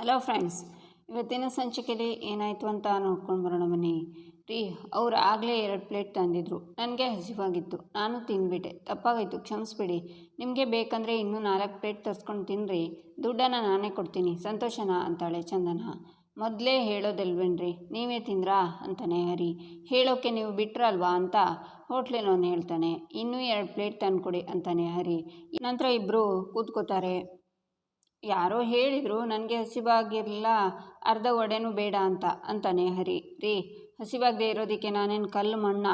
Hello friends ಇವತ್ತಿನ ಸಂಚಿಕೆಯಲ್ಲಿ ಏನಾಯಿತು ಅಂತ ನೋಡ್ಕೊಂಡು ಬರೋಣ ಬನ್ನಿ. ರೀ, ಅವ್ರು ಆಗಲೇ ಎರಡು ಪ್ಲೇಟ್ ತಂದಿದ್ರು. ನನಗೆ ಹಸಿವಾಗಿತ್ತು. ನಾನು ತಿಂದ್ಬಿಟ್ಟೆ. ತಪ್ಪಾಗೋಯ್ತು. ಕ್ಷಮಿಸ್ಬಿಡಿ. ನಿಮಗೆ ಬೇಕಂದರೆ ಇನ್ನೂ ನಾಲ್ಕು ಪ್ಲೇಟ್ ತರಿಸ್ಕೊಂಡು ತಿನ್ನಿರಿ ದುಡ್ಡನ್ನು ನಾನೇ ಕೊಡ್ತೀನಿ. ಸಂತೋಷನ? ಅಂತಾಳೆ ಚಂದನ. ಮೊದಲೇ ಹೇಳೋದಲ್ವೇನ್ರಿ? ನೀವೇ ತಿಂದ್ರಾ? ಅಂತಾನೆ ಹರಿ. ಹೇಳೋಕ್ಕೆ ನೀವು ಬಿಟ್ರಲ್ವಾ ಅಂತ ಹೋಟ್ಲಿನವನು ಹೇಳ್ತಾನೆ. ಇನ್ನೂ ಎರಡು ಪ್ಲೇಟ್ ತಂದುಕೊಡಿ, ಅಂತಾನೆ ಹರಿ. ನಂತರ ಇಬ್ಬರು ಕೂತ್ಕೋತಾರೆ. ಯಾರೋ ಹೇಳಿದರು, ನನಗೆ ಹಸಿವಾಗಿರಲ್ಲ ಅರ್ಧ ಒಡೆನೂ ಬೇಡ ಅಂತ, ಅಂತಾನೆ ಹರಿ. ರೀ, ಹಸಿವಾಗದೆ ಇರೋದಕ್ಕೆ ನಾನೇನು ಕಲ್ಲು ಮಣ್ಣ?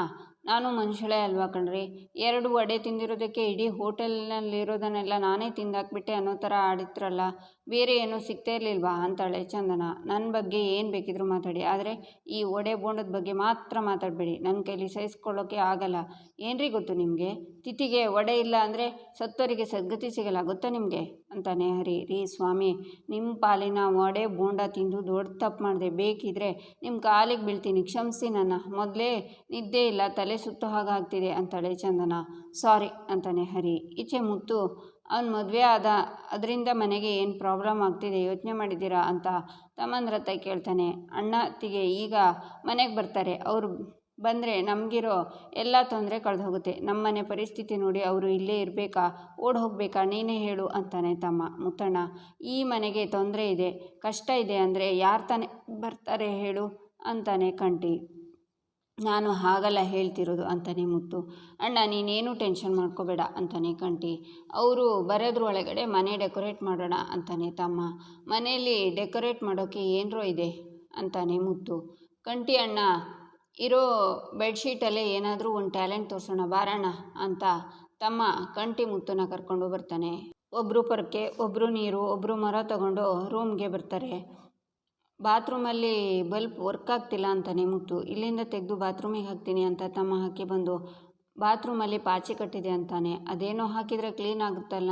ನಾನು ಮನುಷ್ಯಳೇ ಅಲ್ವಾ ಕಣ್ರಿ? ಎರಡು ವಡೆ ತಿಂದಿರೋದಕ್ಕೆ ಇಡೀ ಹೋಟೆಲ್ನಲ್ಲಿರೋದನ್ನೆಲ್ಲ ನಾನೇ ತಿಂದಾಕ್ಬಿಟ್ಟೆ ಅನ್ನೋ ಥರ ಆಡಿದ್ರಲ್ಲ, ಬೇರೆ ಏನೂ ಸಿಗ್ತಾ ಇರಲಿಲ್ವಾ? ಅಂತಾಳೆ ಚಂದನ. ನನ್ನ ಬಗ್ಗೆ ಏನು ಬೇಕಿದ್ರು ಮಾತಾಡಿ, ಆದರೆ ಈ ಒಡೆ ಬೋಂಡದ ಬಗ್ಗೆ ಮಾತ್ರ ಮಾತಾಡಬೇಡಿ. ನನ್ನ ಕೈಲಿ ಸಹಿಸ್ಕೊಳ್ಳೋಕ್ಕೆ ಆಗಲ್ಲ. ಏನ್ರಿ ಗೊತ್ತು ನಿಮಗೆ? ತಿಥಿಗೆ ಒಡೆ ಇಲ್ಲ ಅಂದರೆ ಸತ್ತವರಿಗೆ ಸದ್ಗತಿ ಸಿಗಲ್ಲ, ಗೊತ್ತಾ ನಿಮಗೆ? ಅಂತಾನೆ, ಹರಿ ರೀ ಸ್ವಾಮಿ ನಿಮ್ಮ ಪಾಲಿನ ವಡೆ ಬೋಂಡ ತಿಂದು ದೊಡ್ಡ ತಪ್ಪು ಮಾಡಿದೆ. ಬೇಕಿದ್ರೆ ನಿಮ್ಮ ಕಾಲಿಗೆ ಬೀಳ್ತೀನಿ. ಕ್ಷಮಿಸಿ ನನ್ನ. ಮೊದಲೇ ನಿದ್ದೆ ಇಲ್ಲ. ತಲೆ ಸುತ್ತೋ ಹಾಗಾಗ್ತಿದೆ ಅಂತಾಳೆ ಚಂದನ. ಸಾರಿ ಅಂತಾನೆ ಹರಿ. ಈಚೆ ಮುತ್ತು. ಅವನ ಮದುವೆ ಆದ ಅದರಿಂದ ಮನೆಗೆ ಏನು ಪ್ರಾಬ್ಲಮ್ ಆಗ್ತಿದೆ? ಯೋಚನೆ ಮಾಡಿದ್ದೀರಾ? ಅಂತ ತಮ್ಮಂದ್ರ ಹತ್ರ ಕೇಳ್ತಾನೆ. ಅಣ್ಣ ಅತ್ತಿಗೆ ಈಗ ಮನೆಗೆ ಬರ್ತಾರೆ. ಅವರು ಬಂದರೆ ನಮಗಿರೋ ಎಲ್ಲ ತೊಂದರೆ ಕಳೆದು ಹೋಗುತ್ತೆ. ನಮ್ಮನೆ ಪರಿಸ್ಥಿತಿ ನೋಡಿ ಅವರು ಇಲ್ಲೇ ಇರಬೇಕಾ? ಓಡ್ ಹೋಗಬೇಕಾ? ನೀನೇ ಹೇಳು ಅಂತಾನೆ ತಮ್ಮ ಮುತ್ತಣ್ಣ. ಈ ಮನೆಗೆ ತೊಂದರೆ ಇದೆ. ಕಷ್ಟ ಇದೆ ಅಂದರೆ ಯಾರು ತಾನೇ ಬರ್ತಾರೆ ಹೇಳು ಅಂತಾನೆ ಕಂಟಿ ನಾನು ಹಾಗಲ್ಲ ಹೇಳ್ತಿರೋದು ಅಂತಾನೆ ಮುತ್ತು. ಅಣ್ಣ, ನೀನೇನು ಟೆನ್ಷನ್ ಮಾಡ್ಕೋಬೇಡ ಅಂತಾನೆ ಕಂಟಿ ಅವರು ಬರೋದ್ರ ಒಳಗಡೆ ಮನೆ ಡೆಕೋರೇಟ್ ಮಾಡೋಣ ಅಂತಾನೆ ತಮ್ಮ. ಮನೆಯಲ್ಲಿ ಡೆಕೋರೇಟ್ ಮಾಡೋಕ್ಕೆ ಏನರೋ ಇದೆ ಅಂತಾನೆ ಮುತ್ತು. ಕಂಟಿ ಅಣ್ಣ ಇರೋ ಬೆಡ್ಶೀಟಲ್ಲೇ ಏನಾದರೂ ಒಂದು ಟ್ಯಾಲೆಂಟ್ ತೋರಿಸೋಣ, ಬಾರಣ್ಣ, ಅಂತ ತಮ್ಮ ಕಂಟಿ ಮುತ್ತನ್ನ ಕರ್ಕೊಂಡು ಬರ್ತಾನೆ. ಒಬ್ಬರು ಪೊರಕೆ ಒಬ್ಬರು ನೀರು ಒಬ್ಬರು ಮರ ತಗೊಂಡು ರೂಮ್ಗೆ ಬರ್ತಾರೆ. ಬಾತ್ರೂಮಲ್ಲಿ ಬಲ್ಪ್ ವರ್ಕ್ ಆಗ್ತಿಲ್ಲ ಅಂತಾನೆ ಮುತ್ತು. ಇಲ್ಲಿಂದ ತೆಗೆದು ಬಾತ್ರೂಮಿಗೆ ಹಾಕ್ತೀನಿ ಅಂತ ತಮ್ಮ ಹಾಕಿ ಬಂದು, ಬಾತ್ರೂಮಲ್ಲಿ ಪಾಚಿ ಕಟ್ಟಿದೆ ಅಂತಾನೆ. ಅದೇನೋ ಹಾಕಿದರೆ ಕ್ಲೀನ್ ಆಗುತ್ತಲ್ಲ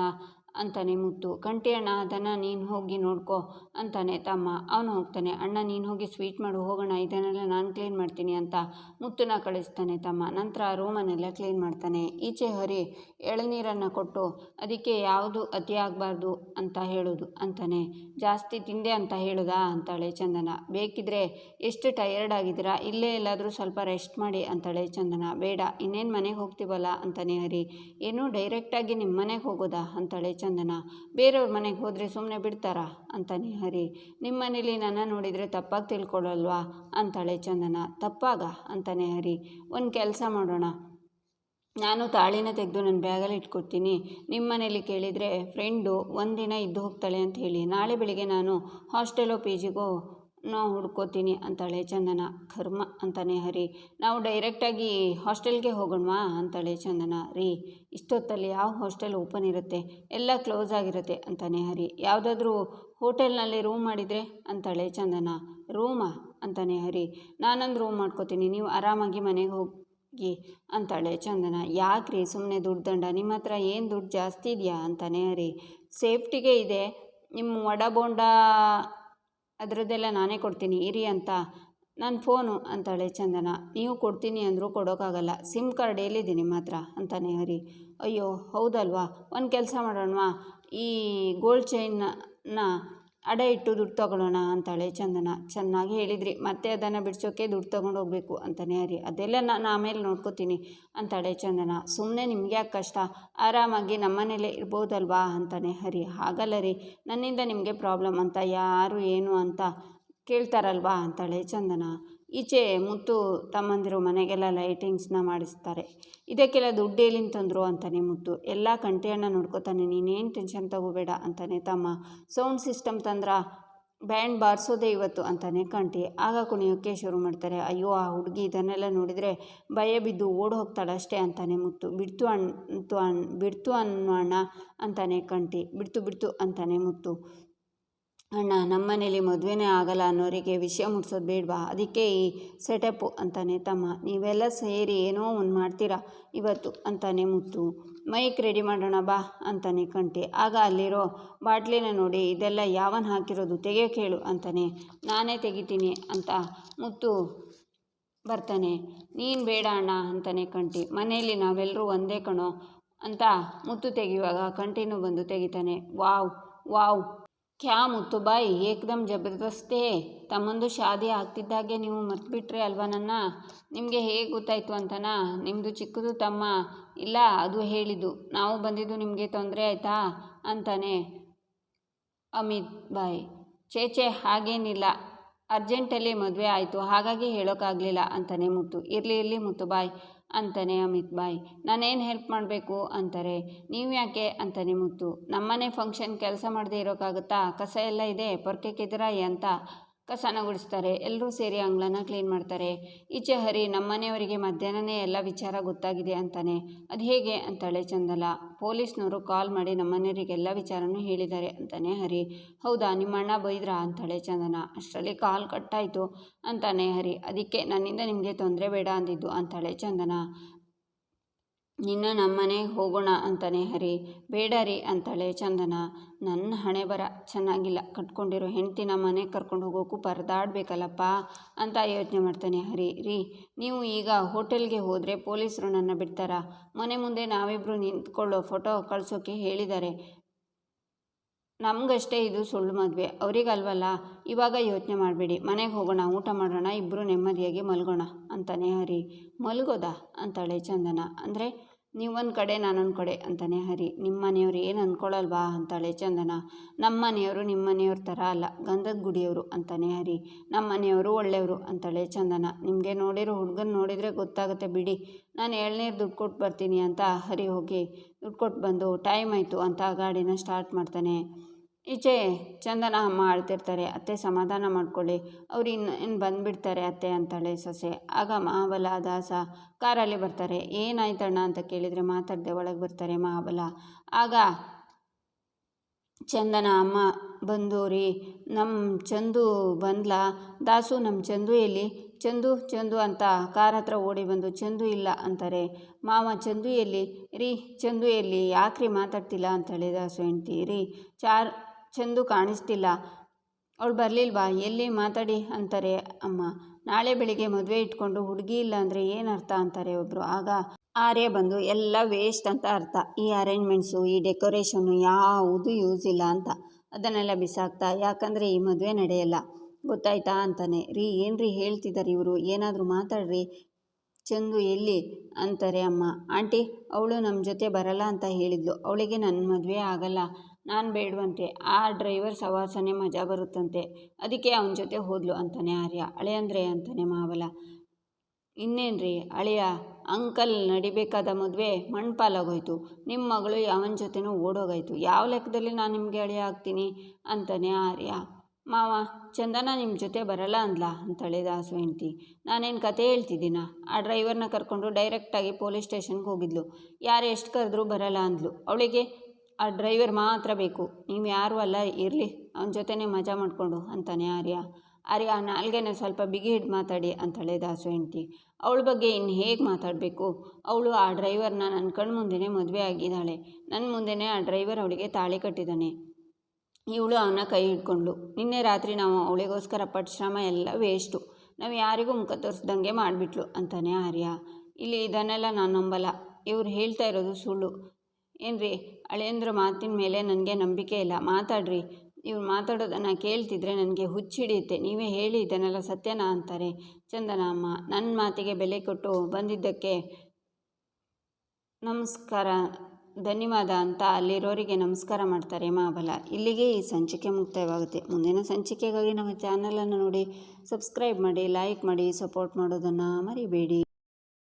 ಅಂತಾನೆ ಮುತ್ತು ಕಂಟಿ ಅಣ್ಣ ಅದನ್ನು ನೀನು ಹೋಗಿ ನೋಡ್ಕೋ ಅಂತಾನೆ ತಮ್ಮ. ಅವನು ಹೋಗ್ತಾನೆ. ಅಣ್ಣ, ನೀನು ಹೋಗಿ ಸ್ವೀಟ್ ಮಾಡು, ಹೋಗೋಣ. ಇದನ್ನೆಲ್ಲ ನಾನು ಕ್ಲೀನ್ ಮಾಡ್ತೀನಿ ಅಂತ ಮುತ್ತನ್ನ ಕಳಿಸ್ತಾನೆ ತಮ್ಮ. ನಂತರ ರೂಮನ್ನೆಲ್ಲ ಕ್ಲೀನ್ ಮಾಡ್ತಾನೆ. ಈಚೆ ಹರಿ, ಎಳನೀರನ್ನು ಕೊಟ್ಟು, ಅದಕ್ಕೆ ಯಾವುದು ಅತಿಯಾಗಬಾರ್ದು ಅಂತ ಹೇಳೋದು ಅಂತಾನೆ. ಜಾಸ್ತಿ ತಿಂದೆ ಅಂತ ಹೇಳೋದಾ? ಅಂತಾಳೆ ಚಂದನ. ಬೇಕಿದ್ರೆ ಎಷ್ಟು ಟಯರ್ಡ್ ಆಗಿದ್ದೀರಾ? ಇಲ್ಲೇ ಎಲ್ಲಾದರೂ ಸ್ವಲ್ಪ ರೆಸ್ಟ್ ಮಾಡಿ ಅಂತಾಳೆ ಚಂದನ. ಬೇಡ, ಇನ್ನೇನು ಮನೆಗೆ ಹೋಗ್ತೀವಲ್ಲ ಅಂತಾನೆ ಹರಿ. ಏನು ಡೈರೆಕ್ಟಾಗಿ ನಿಮ್ಮ ಮನೆಗೆ ಹೋಗೋದಾ? ಅಂತಾಳೆ ಚಂದನ, ಬೇರೆಯವ್ರ ಮನೆಗೆ ಹೋದರೆ ಸುಮ್ಮನೆ ಬಿಡ್ತಾರಾ? ಅಂತಾನೆ ಹರಿ. ನಿಮ್ಮ ಮನೇಲಿ ನನ್ನ ನೋಡಿದರೆ ತಪ್ಪಾಗಿ ತಿಳ್ಕೊಳ್ಳಲ್ವಾ ಅಂತಾಳೆ ಚಂದನ. ತಪ್ಪಾಗ? ಅಂತಾನೆ ಹರಿ. ಒಂದು ಕೆಲಸ ಮಾಡೋಣ. ನಾನು ತಾಳಿನ ತೆಗೆದು ನನ್ನ ಬ್ಯಾಗಲ್ಲಿ ಇಟ್ಕೊಡ್ತೀನಿ. ನಿಮ್ಮ ಮನೇಲಿ ಕೇಳಿದರೆ ಫ್ರೆಂಡು ಒಂದಿನ ಇದ್ದು ಹೋಗ್ತಾಳೆ ಅಂತ ಹೇಳಿ. ನಾಳೆ ಬೆಳಿಗ್ಗೆ ನಾನು ಹಾಸ್ಟೆಲೋ ಪಿ ಜಿಗೋ ನೋ ಹುಡ್ಕೋತೀನಿ ಅಂತಾಳೆ ಚಂದನ. ಕರ್ಮ ಅಂತಾನೆ ಹರಿ. ನಾವು ಡೈರೆಕ್ಟಾಗಿ ಹಾಸ್ಟೆಲ್ಗೆ ಹೋಗೋಣವಾ ಅಂತಾಳೆ ಚಂದನ. ರೀ, ಇಷ್ಟೊತ್ತಲ್ಲಿ ಯಾವ ಹಾಸ್ಟೆಲ್ ಓಪನ್ ಇರುತ್ತೆ? ಎಲ್ಲ ಕ್ಲೋಸ್ ಆಗಿರುತ್ತೆ ಅಂತಾನೆ ಹರಿ. ಯಾವುದಾದ್ರೂ ಹೋಟೆಲ್ನಲ್ಲಿ ರೂಮ್ ಮಾಡಿದರೆ? ಅಂತಾಳೆ ಚಂದನ. ರೂಮಾ? ಅಂತಾನೆ ಹರಿ. ನಾನೊಂದು ರೂಮ್ ಮಾಡ್ಕೋತೀನಿ. ನೀವು ಆರಾಮಾಗಿ ಮನೆಗೆ ಹೋಗಿ ಅಂತಾಳೆ ಚಂದನ. ಯಾಕ್ರಿ ಸುಮ್ಮನೆ ದುಡ್ಡು ದಂಡ? ನಿಮ್ಮ ಹತ್ರ ಏನು ದುಡ್ಡು ಜಾಸ್ತಿ ಇದೆಯಾ? ಅಂತಾನೆ ಹರಿ. ಸೇಫ್ಟಿಗೆ ಇದೆ. ನಿಮ್ಮ ವಡ ಬೋಂಡ ಅದರದ್ದೆಲ್ಲ ನಾನೇ ಕೊಡ್ತೀನಿ, ಇರಿ ಅಂತ. ನನ್ನ ಫೋನು, ಅಂತಾಳೆ ಚಂದನ. ನೀವು ಕೊಡ್ತೀನಿ ಅಂದರೂ ಕೊಡೋಕ್ಕಾಗಲ್ಲ ಸಿಮ್ ಕಾರ್ಡ್ ಎಲ್ಲಿದೆ ಮಾತ್ರ ಅಂತಾನೆ ಹರಿ. ಅಯ್ಯೋ, ಹೌದಲ್ವಾ? ಒಂದು ಕೆಲಸ ಮಾಡೋಣವಾ? ಈ ಗೋಲ್ಡ್ ಚೈನ್ನ ಅಡ ಇಟ್ಟು ದುಡ್ಡು ತೊಗೊಳ್ಳೋಣ ಅಂತಾಳೆ ಚಂದನ ಚೆನ್ನಾಗಿ ಹೇಳಿದ್ರಿ. ಮತ್ತೆ ಅದನ್ನು ಬಿಡಿಸೋಕೆ ದುಡ್ಡು ತೊಗೊಂಡು ಹೋಗಬೇಕು ಅಂತಾನೆ ಹರಿ ಅದೆಲ್ಲ ನಾನು ಆಮೇಲೆ ನೋಡ್ಕೋತೀನಿ ಅಂತಾಳೆ ಚಂದನ. ಸುಮ್ಮನೆ ನಿಮ್ಗೆ ಯಾಕೆ ಕಷ್ಟ? ಆರಾಮಾಗಿ ನಮ್ಮನೇಲೇ ಇರ್ಬೋದಲ್ವಾ ಅಂತಾನೆ ಹರಿ ಹಾಗಲ್ಲ ರೀ. ನನ್ನಿಂದ ನಿಮಗೆ ಪ್ರಾಬ್ಲಮ್ ಅಂತ, ಯಾರು ಏನು ಅಂತ ಕೇಳ್ತಾರಲ್ವಾ ಅಂತಾಳೆ ಚಂದನ. ಈಚೆ ಮುತ್ತು ತಮ್ಮಂದಿರು ಮನೆಗೆಲ್ಲ ಲೈಟಿಂಗ್ಸ್ನ ಮಾಡಿಸ್ತಾರೆ. ಇದಕ್ಕೆಲ್ಲ ದುಡ್ಡು ಎಲ್ಲಿಂದ ತಂದರು ಅಂತಾನೆ ಮುತ್ತು. ಎಲ್ಲ ಕಂಟಿಯಣ್ಣ ನೋಡ್ಕೋತಾನೆ, ನೀನೇನು ಟೆನ್ಷನ್ ತಗೋಬೇಡ ಅಂತಾನೆ ತಮ್ಮ ಸೌಂಡ್ ಸಿಸ್ಟಮ್ ತಂದ್ರ ಬ್ಯಾಂಡ್ ಬಾರಿಸೋದೇ ಇವತ್ತು ಅಂತಾನೆ ಕಂಟಿ ಆಗ ಕುಣಿಯೋಕ್ಕೆ ಶುರು ಮಾಡ್ತಾರೆ. ಅಯ್ಯೋ, ಆ ಹುಡುಗಿ ಇದನ್ನೆಲ್ಲ ನೋಡಿದರೆ ಭಯ ಬಿದ್ದು ಓಡ್ ಹೋಗ್ತಾಳಷ್ಟೇ ಅಂತಾನೆ ಮುತ್ತು. ಬಿಡ್ತು ಅಣ್ಣ ಬಿಡ್ತು ಬಿಡ್ತು ಅಣ್ಣ ಅಂತಾನೆ ಕಂಟಿ ಬಿಡ್ತು ಬಿಡ್ತು ಅಂತಾನೆ ಮುತ್ತು. ಅಣ್ಣ, ನಮ್ಮನೇಲಿ ಮದುವೆನೇ ಆಗಲ್ಲ ಅನ್ನೋರಿಗೆ ವಿಷಯ ಮುಟ್ಸೋದು ಬೇಡವಾ? ಅದಕ್ಕೆ ಈ ಸೆಟಪ್ಪು ಅಂತಾನೆ, ತಮ್ಮ, ನೀವೆಲ್ಲ ಸೇರಿ ಏನೋ ಒಂದು ಮಾಡ್ತೀರಾ ಇವತ್ತು ಅಂತಾನೆ ಮುತ್ತು ಮೈಕ್ ರೆಡಿ ಮಾಡೋಣ ಬಾ ಅಂತಾನೆ ಕಂಟೆ ಆಗ ಅಲ್ಲಿರೋ ಬಾಟ್ಲಿನ ನೋಡಿ, ಇದೆಲ್ಲ ಯಾವನ್ನು ಹಾಕಿರೋದು ತೆಗೆಯೋಕೆ ಹೇಳು ಅಂತಾನೆ. ನಾನೇ ತೆಗಿತೀನಿ ಅಂತ ಮುತ್ತು ಬರ್ತಾನೆ. ನೀನು ಬೇಡ ಅಣ್ಣ ಅಂತಾನೆ ಕಂಟಿ ಮನೆಯಲ್ಲಿ ನಾವೆಲ್ಲರೂ ಒಂದೇ ಕಣೋ ಅಂತ ಮುತ್ತು ತೆಗೆಯುವಾಗ ಕಂಟಿನೂ ಬಂದು ತೆಗಿತಾನೆ. Wow wow. ಕ್ಯಾ ಮುತ್ತುಬಾಯಿ ಏಕ್ದಮ್ ಜಬರ್ದಸ್ತೆ. ತಮ್ಮಂದು ಶಾದಿ ಆಗ್ತಿದ್ದಾಗೆ ನೀವು ಮರ್ತ್ಬಿಟ್ರೆ ಅಲ್ವಾ ನನ್ನ? ನಿಮಗೆ ಹೇಗೆ ಗೊತ್ತಾಯಿತು ಅಂತನಾ? ನಿಮ್ಮದು ಚಿಕ್ಕದು ತಮ್ಮ. ಇಲ್ಲ, ಅದು ಹೇಳಿದ್ದು. ನಾವು ಬಂದಿದ್ದು ನಿಮಗೆ ತೊಂದರೆ ಆಯಿತಾ? ಅಂತಾನೆ ಅಮಿತ್ ಬಾಯ್. ಚೇಚೆ ಹಾಗೇನಿಲ್ಲ. ಅರ್ಜೆಂಟಲ್ಲಿ ಮದುವೆ ಆಯಿತು. ಹಾಗಾಗಿ ಹೇಳೋಕ್ಕಾಗಲಿಲ್ಲ ಅಂತಾನೆ ಮುತ್ತು. ಇರಲಿ ಇರಲಿ ಮುತ್ತು ಬಾಯ್. ಅಂತಾನೆ ಅಮಿತ್ ಬಾಯ್ ನಾನೇನು ಹೆಲ್ಪ್ ಮಾಡಬೇಕು ಅಂತಾರೆ. ನೀವು ಯಾಕೆ ಅಂತಾನೆ ಮುತ್ತು. ನಮ್ಮನೆ ಫಂಕ್ಷನ್ ಕೆಲಸ ಮಾಡದೇ ಇರೋಕ್ಕಾಗುತ್ತಾ ಕಸ ಎಲ್ಲ ಇದೆ? ಪೊರ್ಕೆಕ್ಕಿದ್ದೀರಾ ಅಂತ. ಕಸನ ಗುಡಿಸ್ತಾರೆ ಎಲ್ಲರೂ ಸೇರಿ ಅಂಗಳನ ಕ್ಲೀನ್ ಮಾಡ್ತಾರೆ. ಈಚೆ ಹರಿ ನಮ್ಮನೆಯವರಿಗೆ ಮಧ್ಯಾಹ್ನನೇ ಎಲ್ಲ ವಿಚಾರ ಗೊತ್ತಾಗಿದೆ ಅಂತಾನೆ. ಅದು ಹೇಗೆ? ಅಂತಾಳೆ ಚಂದಲ. ಪೊಲೀಸ್ನವರು ಕಾಲ್ ಮಾಡಿ ನಮ್ಮನೆಯವರಿಗೆಲ್ಲ ವಿಚಾರನೂ ಹೇಳಿದ್ದಾರೆ ಅಂತಾನೆ ಹರಿ. ಹೌದಾ, ನಿಮ್ಮ ಅಣ್ಣ ಬೈದ್ರಾ? ಅಂತಾಳೆ ಚಂದನ. ಅಷ್ಟರಲ್ಲಿ ಕಾಲ್ ಕಟ್ಟಾಯಿತು ಅಂತಾನೆ ಹರಿ. ಅದಕ್ಕೆ ನನ್ನಿಂದ ನಿಮಗೆ ತೊಂದರೆ ಬೇಡ ಅಂದಿದ್ದು ಅಂತಾಳೆ ಚಂದನ. ನಿನ್ನ ನಮ್ಮನೆ ಹೋಗೋಣ ಅಂತಾನೆ ಹರಿ. ಬೇಡ ರೀ ಅಂತಾಳೆ ಚಂದನ. ನನ್ನ ಹಣೆ ಬರ ಚೆನ್ನಾಗಿಲ್ಲ. ಕಟ್ಕೊಂಡಿರೋ ಹೆಂಡ್ತಿ ಮನೆ ಕರ್ಕೊಂಡು ಹೋಗೋಕ್ಕೂ ಪರದಾಡಬೇಕಲ್ಲಪ್ಪ ಅಂತ ಯೋಚನೆ ಮಾಡ್ತಾನೆ ಹರಿ. ರೀ, ನೀವು ಈಗ ಹೋಟೆಲ್ಗೆ ಹೋದರೆ ಪೊಲೀಸರು ನನ್ನ ಬಿಡ್ತಾರಾ. ಮನೆ ಮುಂದೆ ನಾವಿಬ್ಬರು ನಿಂತ್ಕೊಳ್ಳೋ ಫೋಟೋ ಕಳಿಸೋಕೆ ಹೇಳಿದ್ದಾರೆ. ನಮಗಷ್ಟೇ ಇದು ಸುಳ್ಳು ಮದುವೆ. ಅವರಿಗಲ್ವಲ್ಲ? ಇವಾಗ ಯೋಚನೆ ಮಾಡಬೇಡಿ. ಮನೆಗೆ ಹೋಗೋಣ, ಊಟ ಮಾಡೋಣ ಇಬ್ಬರು ನೆಮ್ಮದಿಯಾಗಿ ಮಲ್ಗೋಣ ಅಂತಾನೆ ಹರಿ. ಮಲ್ಗೋದಾ? ಅಂತಾಳೆ ಚಂದನ. ಅಂದರೆ ನೀವೊಂದು ಕಡೆ, ನಾನೊಂದು ಕಡೆ ಅಂತಾನೆ ಹರಿ. ನಿಮ್ಮ ಮನೆಯವ್ರು ಏನು ಅಂದ್ಕೊಳ್ಳಲ್ವಾ ಅಂತಾಳೆ ಚಂದನ. ನಮ್ಮ ಮನೆಯವರು ನಿಮ್ಮ ಮನೆಯವ್ರ ಥರ ಅಲ್ಲ, ಗಂಧದ ಗುಡಿಯವರು ಅಂತಾನೆ ಹರಿ. ನಮ್ಮ ಮನೆಯವರು ಒಳ್ಳೆಯವರು ಅಂತಾಳೆ ಚಂದನ. ನಿಮಗೆ ನೋಡಿರೋ ಹುಡುಗನ ನೋಡಿದರೆ ಗೊತ್ತಾಗುತ್ತೆ ಬಿಡಿ. ನಾನು ಎಳ್ನೀರು ದುಡ್ಡು ಕೊಟ್ಟು ಬರ್ತೀನಿ ಅಂತ ಹರಿ ಹೋಗಿ ದುಡ್ಡು ಕೊಟ್ಟು ಬಂದು, ಟೈಮ್ ಆಯಿತು ಅಂತ ಗಾಡಿನ ಸ್ಟಾರ್ಟ್ ಮಾಡ್ತಾನೆ. ಈಚೆ ಚಂದನ ಅಮ್ಮ ಅಳ್ತಿರ್ತಾರೆ, ಅತ್ತೆ ಸಮಾಧಾನ ಮಾಡ್ಕೊಳ್ಳಿ, ಅವ್ರು ಇನ್ನು ಇನ್ನು ಬಂದುಬಿಡ್ತಾರೆ ಅತ್ತೆ ಅಂತಾಳೆ ಸೊಸೆ. ಆಗ ಮಹಾಬಲ, ದಾಸ ಕಾರಲ್ಲಿ ಬರ್ತಾರೆ. ಏನಾಯ್ತಣ್ಣ ಅಂತ ಕೇಳಿದರೆ ಮಾತಾಡದೆ ಒಳಗೆ ಬರ್ತಾರೆ ಮಹಾಬಲ. ಆಗ ಚಂದನ ಅಮ್ಮ ಬಂದು, ರೀ ನಮ್ಮ ಚಂದು ಬಂದ್ಲಾ? ದಾಸು ನಮ್ಮ ಚಂದು ಎಲ್ಲಿ? ಚಂದು ಚಂದು ಅಂತ ಕಾರ್ ಹತ್ರ ಓಡಿ ಬಂದು, ಚಂದು ಇಲ್ಲ ಅಂತಾರೆ. ಮಾವ, ಚಂದು ಎಲ್ಲಿ? ರೀ, ಚಂದು ಎಲ್ಲಿ? ಯಾಕ್ರಿ ಮಾತಾಡ್ತಿಲ್ಲ ಅಂತೇಳಿ ದಾಸು ಹೆಂಡ್ತಿ. ರೀ, ಚಾರ್ ಚಂದು ಕಾಣಿಸ್ತಿಲ್ಲ. ಅವಳು ಬರಲಿಲ್ವಾ? ಎಲ್ಲಿ ಮಾತಾಡಿ? ಅಂತಾರೆ, ಅಮ್ಮ, ನಾಳೆ ಬೆಳಿಗ್ಗೆ ಮದುವೆ ಇಟ್ಕೊಂಡು ಹುಡುಗಿ ಇಲ್ಲ ಅಂದರೆ ಏನು ಅರ್ಥ? ಅಂತಾರೆ ಒಬ್ಬರು ಆಗ ಆರ್ಯ ಬಂದು, ಎಲ್ಲ ವೇಸ್ಟ್ ಅಂತ ಅರ್ಥ. ಈ ಅರೇಂಜ್ಮೆಂಟ್ಸು ಈ ಡೆಕೋರೇಷನ್ನು ಯಾವುದು ಯೂಸ್ ಇಲ್ಲ ಅಂತ. ಅದನ್ನೆಲ್ಲ ಬಿಸಾಕ್ತಾ, ಯಾಕಂದರೆ ಈ ಮದುವೆ ನಡೆಯಲ್ಲ. ಗೊತ್ತಾಯ್ತಾ? ಅಂತಾನೆ. ರೀ ಏನು ರೀ ಹೇಳ್ತಿದ್ದಾರೆ ಇವರು? ಏನಾದರೂ ಮಾತಾಡ್ರಿ. ಚಂದು, ಎಲ್ಲಿ? ಅಂತಾರೆ ಅಮ್ಮ. ಆಂಟಿ, ಅವಳು ನಮ್ಮ ಜೊತೆ ಬರಲ್ಲ ಅಂತ ಹೇಳಿದ್ಲು. ಅವಳಿಗೆ ನನ್ನ ಮದುವೆ ಆಗಲ್ಲ. ನಾನು ಬೇಡವಂತೆ. ಆ ಡ್ರೈವರ್ ಸವಾಸನೆ ಮಜಾ ಬರುತ್ತಂತೆ. ಅದಕ್ಕೆ ಅವನ ಜೊತೆ ಹೋದ್ಲು ಅಂತಾನೆ ಆರ್ಯ. ಅಳೆಯಂದ್ರೆ ಅಂತಾನೆ ಮಾವಲ. ಇನ್ನೇನು ರೀ ಅಳಿಯ ಅಂಕಲ್ ನಡಿಬೇಕಾದ ಮದುವೆ ಮಣ್ಪಾಲಾಗೋಯ್ತು. ನಿಮ್ಮ ಮಗಳು ಅವನ ಜೊತೆನೂ ಓಡೋಗಾಯ್ತು. ಯಾವ ಲೆಕ್ಕದಲ್ಲಿ ನಾನು ನಿಮಗೆ ಅಳಿಯ ಆಗ್ತೀನಿ? ಅಂತಾನೆ ಆರ್ಯ. ಮಾವ, ಚಂದನ ನಿಮ್ಮ ಜೊತೆ ಬರಲ್ಲ ಅಂದ್ಲಾ? ಅಂತಾಳೆ ದಾಸು ಹೆಂಡ್ತಿ. ನಾನೇನು ಕತೆ ಹೇಳ್ತಿದ್ದೀನ? ಆ ಡ್ರೈವರ್ನ ಕರ್ಕೊಂಡು ಡೈರೆಕ್ಟಾಗಿ ಪೊಲೀಸ್ ಸ್ಟೇಷನ್ಗೆ ಹೋಗಿದ್ಲು. ಯಾರು ಎಷ್ಟು ಕರೆದ್ರೂ ಬರಲ್ಲ ಅಂದ್ಲು. ಅವಳಿಗೆ ಆ ಡ್ರೈವರ್ ಮಾತ್ರ ಬೇಕು. ನೀವು ಯಾರೂ ಅಲ್ಲ, ಇರಲಿ. ಅವನ ಜೊತೆನೇ ಮಜಾ ಮಾಡಿಕೊಂಡು ಅಂತಾನೆ ಆರ್ಯ. ಆರ್ಯ ನಾಲ್ಗೆನ ಸ್ವಲ್ಪ ಬಿಗಿ ಹಿಡ್ ಮಾತಾಡಿ ಅಂತಾಳೆ ದಾಸು ಹೆಂಡ್ತಿ. ಅವಳ ಬಗ್ಗೆ ಇನ್ನು ಹೇಗೆ ಮಾತಾಡಬೇಕು? ಅವಳು ಆ ಡ್ರೈವರ್ನ ನನ್ನ ಕಣ್ಣು ಮುಂದೆನೇ ಮದುವೆ ಆಗಿದ್ದಾಳೆ. ನನ್ನ ಮುಂದೆನೇ ಆ ಡ್ರೈವರ್ ಅವಳಿಗೆ ತಾಳಿ ಕಟ್ಟಿದ್ದಾನೆ. ಇವಳು ಅವನ ಕೈ ಹಿಡ್ಕೊಂಡ್ಳು. ನಿನ್ನೆ ರಾತ್ರಿ ನಾವು ಅವಳಿಗೋಸ್ಕರ ಪಟ್ಟ ಎಲ್ಲ ವೇಸ್ಟು. ನಾವು ಯಾರಿಗೂ ಮುಖ ತೋರಿಸ್ದಂಗೆ ಮಾಡಿಬಿಟ್ಲು, ಅಂತಾನೆ ಆರ್ಯ. ಇಲ್ಲಿ ಇದನ್ನೆಲ್ಲ ನಾನು ನಂಬಲ್ಲ. ಇವ್ರು ಹೇಳ್ತಾ ಇರೋದು ಸುಳ್ಳು. ಏನ್ರಿ ಅಳಿಯಂದ್ರ ಮಾತಿನ ಮೇಲೆ ನನಗೆ ನಂಬಿಕೆ ಇಲ್ಲ. ಮಾತಾಡ್ರಿ. ಇವ್ರು ಮಾತಾಡೋದನ್ನು ಕೇಳ್ತಿದ್ರೆ ನನಗೆ ಹುಚ್ಚಿಡಿಯುತ್ತೆ ನೀವೇ ಹೇಳಿ ಇದನ್ನೆಲ್ಲ ಸತ್ಯನಾ ಅಂತಾರೆ. ಚಂದನ ಅಮ್ಮ ನನ್ನ ಮಾತಿಗೆ ಬೆಲೆ ಕೊಟ್ಟು ಬಂದಿದ್ದಕ್ಕೆ ನಮಸ್ಕಾರ, ಧನ್ಯವಾದ ಅಂತ ಅಲ್ಲಿರೋರಿಗೆ ನಮಸ್ಕಾರ ಮಾಡ್ತಾರೆ ಮಾಬಲ ಇಲ್ಲಿಗೆ ಈ ಸಂಚಿಕೆ ಮುಕ್ತಾಯವಾಗುತ್ತೆ. ಮುಂದಿನ ಸಂಚಿಕೆಗಾಗಿ ನಮ್ಮ ಚಾನಲನ್ನು ನೋಡಿ, ಸಬ್ಸ್ಕ್ರೈಬ್ ಮಾಡಿ, ಲೈಕ್ ಮಾಡಿ, ಸಪೋರ್ಟ್ ಮಾಡೋದನ್ನು ಮರಿಬೇಡಿ.